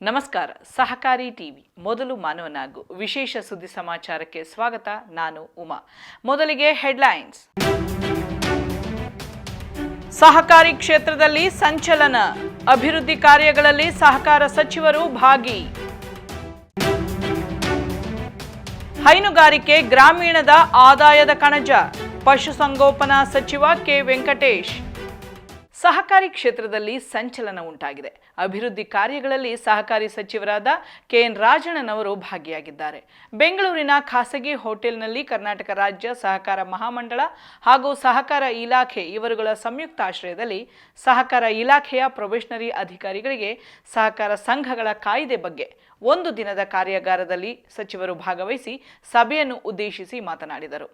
ನಮಸ್ಕಾರ, ಸಹಕಾರಿ ಟಿವಿ, ಮೊದಲು ಮಾನವನಾಗು, ವಿಶೇಷ ಸುದ್ದಿ ಸಮಾಚಾರಕ್ಕೆ ಸ್ವಾಗತ, ನಾನು ಉಮಾ. ಮೊದಲಿಗೆ ಹೆಡ್ಲೈನ್ಸ್. ಸಹಕಾರಿ ಕ್ಷೇತ್ರದಲ್ಲಿ ಸಂಚಲನ, ಅಭಿವೃದ್ಧಿ ಕಾರ್ಯಗಳಲ್ಲಿ ಸಹಕಾರ ಸಚಿವರು ಭಾಗಿ. ಹೈನುಗಾರಿಕೆ, ಗ್ರಾಮೀಣದ ಆದಾಯದ ಕಣಜ, ಪಶುಸಂಗೋಪನಾ ಸಚಿವ ಕೆ ವೆಂಕಟೇಶ್. ಸಹಕಾರಿ ಕ್ಷೇತ್ರದಲ್ಲಿ ಸಂಚಲನ ಉಂಟಾಗಿದೆ. ಅಭಿವೃದ್ಧಿ ಕಾರ್ಯಗಳಲ್ಲಿ ಸಹಕಾರಿ ಸಚಿವರಾದ ಕೆ ಎನ್ ರಾಜಣ್ಣನವರು ಭಾಗಿಯಾಗಿದ್ದಾರೆ. ಬೆಂಗಳೂರಿನ ಖಾಸಗಿ ಹೋಟೆಲ್ನಲ್ಲಿ ಕರ್ನಾಟಕ ರಾಜ್ಯ ಸಹಕಾರ ಮಹಾಮಂಡಳ ಹಾಗೂ ಸಹಕಾರ ಇಲಾಖೆ ಇವರುಗಳ ಸಂಯುಕ್ತ ಆಶ್ರಯದಲ್ಲಿ ಸಹಕಾರ ಇಲಾಖೆಯ ಪ್ರೊಬೇಷನರಿ ಅಧಿಕಾರಿಗಳಿಗೆ ಸಹಕಾರ ಸಂಘಗಳ ಕಾಯ್ದೆ ಬಗ್ಗೆ ಒಂದು ದಿನದ ಕಾರ್ಯಾಗಾರದಲ್ಲಿ ಸಚಿವರು ಭಾಗವಹಿಸಿ ಸಭೆಯನ್ನು ಉದ್ದೇಶಿಸಿ ಮಾತನಾಡಿದರು.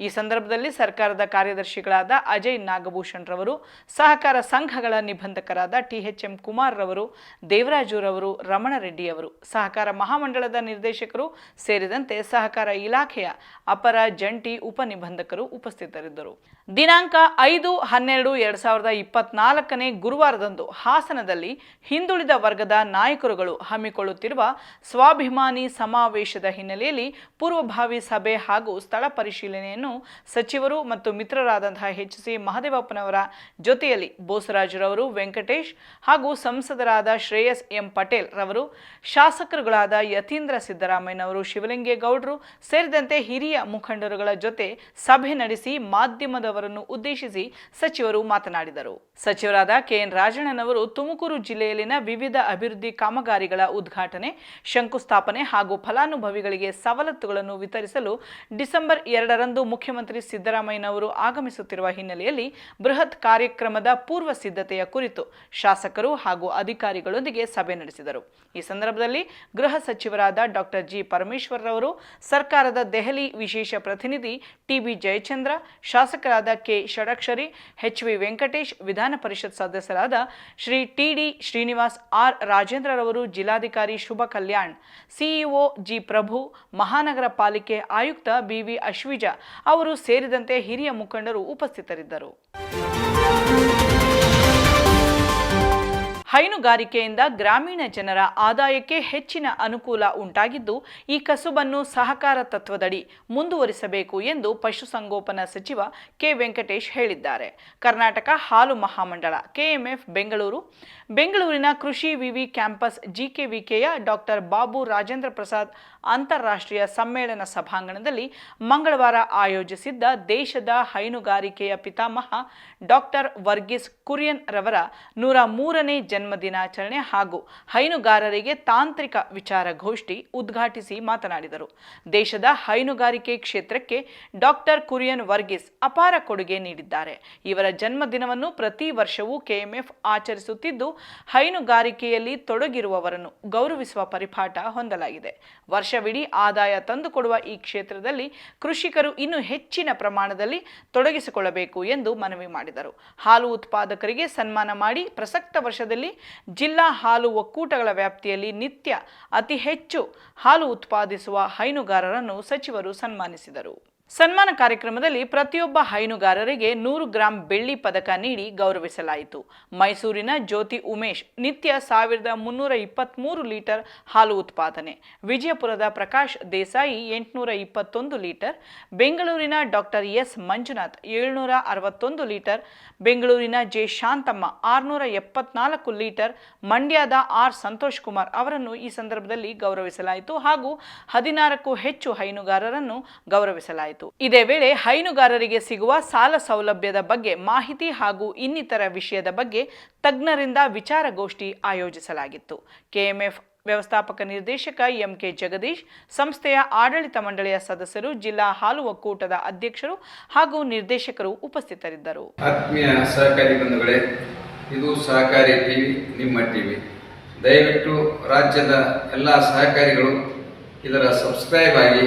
ಈ ಸಂದರ್ಭದಲ್ಲಿ ಸರ್ಕಾರದ ಕಾರ್ಯದರ್ಶಿಗಳಾದ ಅಜಯ್ ನಾಗಭೂಷಣ್ ರವರು, ಸಹಕಾರ ಸಂಘಗಳ ನಿಬಂಧಕರಾದ ಟಿಎಚ್ಎಂ ಕುಮಾರ್ ರವರು ದೇವರಾಜುರವರು ರೆಡ್ಡಿಯವರು ಸಹಕಾರ ಮಹಾಮಂಡಳದ ನಿರ್ದೇಶಕರು ಸೇರಿದಂತೆ ಸಹಕಾರ ಇಲಾಖೆಯ ಅಪರ ಜಂಟಿ ಉಪನಿಬಂಧಕರು ಉಪಸ್ಥಿತರಿದ್ದರು. ದಿನಾಂಕ ಐದು ಹನ್ನೆರಡು ಎರಡ್ ಸಾವಿರದ ಇಪ್ಪತ್ನಾಲ್ಕನೇ ಗುರುವಾರದಂದು ಹಾಸನದಲ್ಲಿ ಹಿಂದುಳಿದ ವರ್ಗದ ನಾಯಕರುಗಳು ಹಮ್ಮಿಕೊಳ್ಳುತ್ತಿರುವ ಸ್ವಾಭಿಮಾನಿ ಸಮಾವೇಶದ ಹಿನ್ನೆಲೆಯಲ್ಲಿ ಪೂರ್ವಭಾವಿ ಸಭೆ ಹಾಗೂ ಸ್ಥಳ ಪರಿಶೀಲನೆಯನ್ನು ಸಚಿವರು ಮತ್ತು ಮಿತ್ರರಾದಂತಹ ಹೆಚ್ ಸಿ ಮಹದೇವಪ್ಪನವರ ಜೊತೆಯಲ್ಲಿ ಬೋಸರಾಜರವರು, ವೆಂಕಟೇಶ್ ಹಾಗೂ ಸಂಸದರಾದ ಶ್ರೇಯಸ್ ಎಂ ಪಟೇಲ್ ರವರು, ಶಾಸಕರುಗಳಾದ ಯತೀಂದ್ರ ಸಿದ್ದರಾಮಯ್ಯನವರು, ಶಿವಲಿಂಗೇಗೌಡರು ಸೇರಿದಂತೆ ಹಿರಿಯ ಮುಖಂಡರುಗಳ ಜೊತೆ ಸಭೆ ನಡೆಸಿ ಮಾಧ್ಯಮದವರನ್ನು ಉದ್ದೇಶಿಸಿ ಸಚಿವರು ಮಾತನಾಡಿದರು. ಸಚಿವರಾದ ಕೆಎನ್ ರಾಜಣ್ಣನವರು ತುಮಕೂರು ಜಿಲ್ಲೆಯಲ್ಲಿನ ವಿವಿಧ ಅಭಿವೃದ್ಧಿ ಕಾಮಗಾರಿಗಳ ಉದ್ಘಾಟನೆ ಶಂಕುಸ್ಥಾಪನೆ ಹಾಗೂ ಫಲಾನುಭವಿಗಳಿಗೆ ಸವಲತ್ತುಗಳನ್ನು ವಿತರಿಸಲು ಡಿಸೆಂಬರ್ ಎರಡರಂದು ಮುಖ್ಯಮಂತ್ರಿ ಸಿದ್ದರಾಮಯ್ಯನವರು ಆಗಮಿಸುತ್ತಿರುವ ಹಿನ್ನೆಲೆಯಲ್ಲಿ ಬೃಹತ್ ಕಾರ್ಯಕ್ರಮದ ಪೂರ್ವ ಸಿದ್ಧತೆಯ ಕುರಿತು ಶಾಸಕರು ಹಾಗೂ ಅಧಿಕಾರಿಗಳೊಂದಿಗೆ ಸಭೆ ನಡೆಸಿದರು. ಈ ಸಂದರ್ಭದಲ್ಲಿ ಗೃಹ ಸಚಿವರಾದ ಡಾಕ್ಟರ್ ಜಿ. ಪರಮೇಶ್ವರ್ ರವರು ಸರ್ಕಾರದ ದೆಹಲಿ ವಿಶೇಷ ಪ್ರತಿನಿಧಿ ಟಿಬಿ ಜಯಚಂದ್ರ, ಶಾಸಕರಾದ K. Shadakshari, H. V. Venkatesh, ವಿಧಾನ ಪರಿಷತ್ ಸದಸ್ಯರಾದ Shri T D Srinivas, R. ರಾಜೇಂದ್ರರವರು, ಜಿಲ್ಲಾಧಿಕಾರಿ ಶುಭ ಕಲ್ಯಾಣ್ ಸಿಇಒ ಜಿ ಪ್ರಭು ಮಹಾನಗರ ಪಾಲಿಕೆ ಆಯುಕ್ತ ಬಿವಿ ಅಶ್ವಿಜ ಅವರು ಸೇರಿದಂತೆ ಹಿರಿಯ ಮುಖಂಡರು ಉಪಸ್ಥಿತರಿದ್ದರು. ಹೈನುಗಾರಿಕೆಯಿಂದ ಗ್ರಾಮೀಣ ಜನರ ಆದಾಯಕ್ಕೆ ಹೆಚ್ಚಿನ ಅನುಕೂಲ ಉಂಟಾಗಿದ್ದು, ಈ ಕಸುಬನ್ನು ಸಹಕಾರ ತತ್ವದಡಿ ಮುಂದುವರಿಸಬೇಕು ಎಂದು ಪಶುಸಂಗೋಪನಾ ಸಚಿವ ಕೆ. ವೆಂಕಟೇಶ್ ಹೇಳಿದ್ದಾರೆ. ಕರ್ನಾಟಕ ಹಾಲು ಮಹಾಮಂಡಳ, ಕೆಎಂಎಫ್ ಬೆಂಗಳೂರು. ಬೆಂಗಳೂರಿನ ಕೃಷಿ ವಿವಿ ಕ್ಯಾಂಪಸ್ ಜಿಕೆವಿಕೆಯ ಡಾಕ್ಟರ್ ಬಾಬು ರಾಜೇಂದ್ರ ಪ್ರಸಾದ್ ಅಂತಾರಾಷ್ಟ್ರೀಯ ಸಮ್ಮೇಳನ ಸಭಾಂಗಣದಲ್ಲಿ ಮಂಗಳವಾರ ಆಯೋಜಿಸಿದ್ದ ದೇಶದ ಹೈನುಗಾರಿಕೆಯ ಪಿತಾಮಹ ಡಾಕ್ಟರ್ ವರ್ಗೀಸ್ ಕುರಿಯನ್ ರವರ ನೂರ ಮೂರನೇ ಜನ್ಮದಿನಾಚರಣೆ ಹಾಗೂ ಹೈನುಗಾರರಿಗೆ ತಾಂತ್ರಿಕ ವಿಚಾರ ಗೋಷ್ಠಿ ಉದ್ಘಾಟಿಸಿ ಮಾತನಾಡಿದರು. ದೇಶದ ಹೈನುಗಾರಿಕೆ ಕ್ಷೇತ್ರಕ್ಕೆ ಡಾಕ್ಟರ್ ಕುರಿಯನ್ ವರ್ಗೀಸ್ ಅಪಾರ ಕೊಡುಗೆ ನೀಡಿದ್ದಾರೆ. ಇವರ ಜನ್ಮದಿನವನ್ನು ಪ್ರತಿ ವರ್ಷವೂ ಕೆಎಂಎಫ್ ಆಚರಿಸುತ್ತಿದ್ದು, ಹೈನುಗಾರಿಕೆಯಲ್ಲಿ ತೊಡಗಿರುವವರನ್ನು ಗೌರವಿಸುವ ಪರಿಪಾಠ ಹೊಂದಲಾಗಿದೆ. ವರ್ಷವಿಡೀ ಆದಾಯ ತಂದುಕೊಡುವ ಈ ಕ್ಷೇತ್ರದಲ್ಲಿ ಕೃಷಿಕರು ಇನ್ನೂ ಹೆಚ್ಚಿನ ಪ್ರಮಾಣದಲ್ಲಿ ತೊಡಗಿಸಿಕೊಳ್ಳಬೇಕು ಎಂದು ಮನವಿ ಮಾಡಿದರು. ಹಾಲು ಉತ್ಪಾದಕರಿಗೆ ಸನ್ಮಾನ ಮಾಡಿ ಪ್ರಸಕ್ತ ವರ್ಷದಲ್ಲಿ ಜಿಲ್ಲಾ ಹಾಲು ಒಕ್ಕೂಟಗಳ ವ್ಯಾಪ್ತಿಯಲ್ಲಿ ನಿತ್ಯ ಅತಿ ಹೆಚ್ಚು ಹಾಲು ಉತ್ಪಾದಿಸುವ ಹೈನುಗಾರರನ್ನು ಸಚಿವರು ಸನ್ಮಾನಿಸಿದರು. ಸನ್ಮಾನ ಕಾರ್ಯಕ್ರಮದಲ್ಲಿ ಪ್ರತಿಯೊಬ್ಬ ಹೈನುಗಾರರಿಗೆ ನೂರು ಗ್ರಾಂ ಬೆಳ್ಳಿ ಪದಕ ನೀಡಿ ಗೌರವಿಸಲಾಯಿತು. ಮೈಸೂರಿನ ಜ್ಯೋತಿ ಉಮೇಶ್ ನಿತ್ಯ ಸಾವಿರದ ಮುನ್ನೂರ ಇಪ್ಪತ್ತ್ಮೂರು ಲೀಟರ್ ಹಾಲು ಉತ್ಪಾದನೆ. ವಿಜಯಪುರದ ಪ್ರಕಾಶ್ ದೇಸಾಯಿ ಎಂಟುನೂರ ಇಪ್ಪತ್ತೊಂದು ಲೀಟರ್, ಬೆಂಗಳೂರಿನ ಡಾಕ್ಟರ್ ಎಸ್ ಮಂಜುನಾಥ್ ಏಳ್ನೂರ ಅರವತ್ತೊಂದು ಲೀಟರ್, ಬೆಂಗಳೂರಿನ ಜೆ ಶಾಂತಮ್ಮ ಆರುನೂರ ಎಪ್ಪತ್ನಾಲ್ಕು ಲೀಟರ್, ಮಂಡ್ಯದ ಆರ್ ಸಂತೋಷ್ ಕುಮಾರ್ ಅವರನ್ನು ಈ ಸಂದರ್ಭದಲ್ಲಿ ಗೌರವಿಸಲಾಯಿತು ಹಾಗೂ ಹದಿನಾರಕ್ಕೂ ಹೆಚ್ಚು ಹೈನುಗಾರರನ್ನು ಗೌರವಿಸಲಾಯಿತು. ಇದೇ ವೇಳೆ ಹೈನುಗಾರರಿಗೆ ಸಿಗುವ ಸಾಲ ಸೌಲಭ್ಯದ ಬಗ್ಗೆ ಮಾಹಿತಿ ಹಾಗೂ ಇನ್ನಿತರ ವಿಷಯದ ಬಗ್ಗೆ ತಜ್ಞರಿಂದ ವಿಚಾರಗೋಷ್ಠಿ ಆಯೋಜಿಸಲಾಗಿತ್ತು. ಕೆಎಂಎಫ್ ವ್ಯವಸ್ಥಾಪಕ ನಿರ್ದೇಶಕ ಎಂಕೆ ಜಗದೀಶ್, ಸಂಸ್ಥೆಯ ಆಡಳಿತ ಮಂಡಳಿಯ ಸದಸ್ಯರು, ಜಿಲ್ಲಾ ಹಾಲು ಒಕ್ಕೂಟದ ಅಧ್ಯಕ್ಷರು ಹಾಗೂ ನಿರ್ದೇಶಕರು ಉಪಸ್ಥಿತರಿದ್ದರು. ಆತ್ಮೀಯ ಸಹಕಾರಿ ಬಂಧುಗಳೇ, ಇದು ಸಹಕಾರಿ ಟಿವಿ, ನಿಮ್ಮ ಟಿವಿ. ದಯವಿಟ್ಟು ರಾಜ್ಯದ ಎಲ್ಲ ಸಹಕಾರಿಗಳು ಇದರ ಸಬ್ಸ್ಕ್ರೈಬ್ ಆಗಿ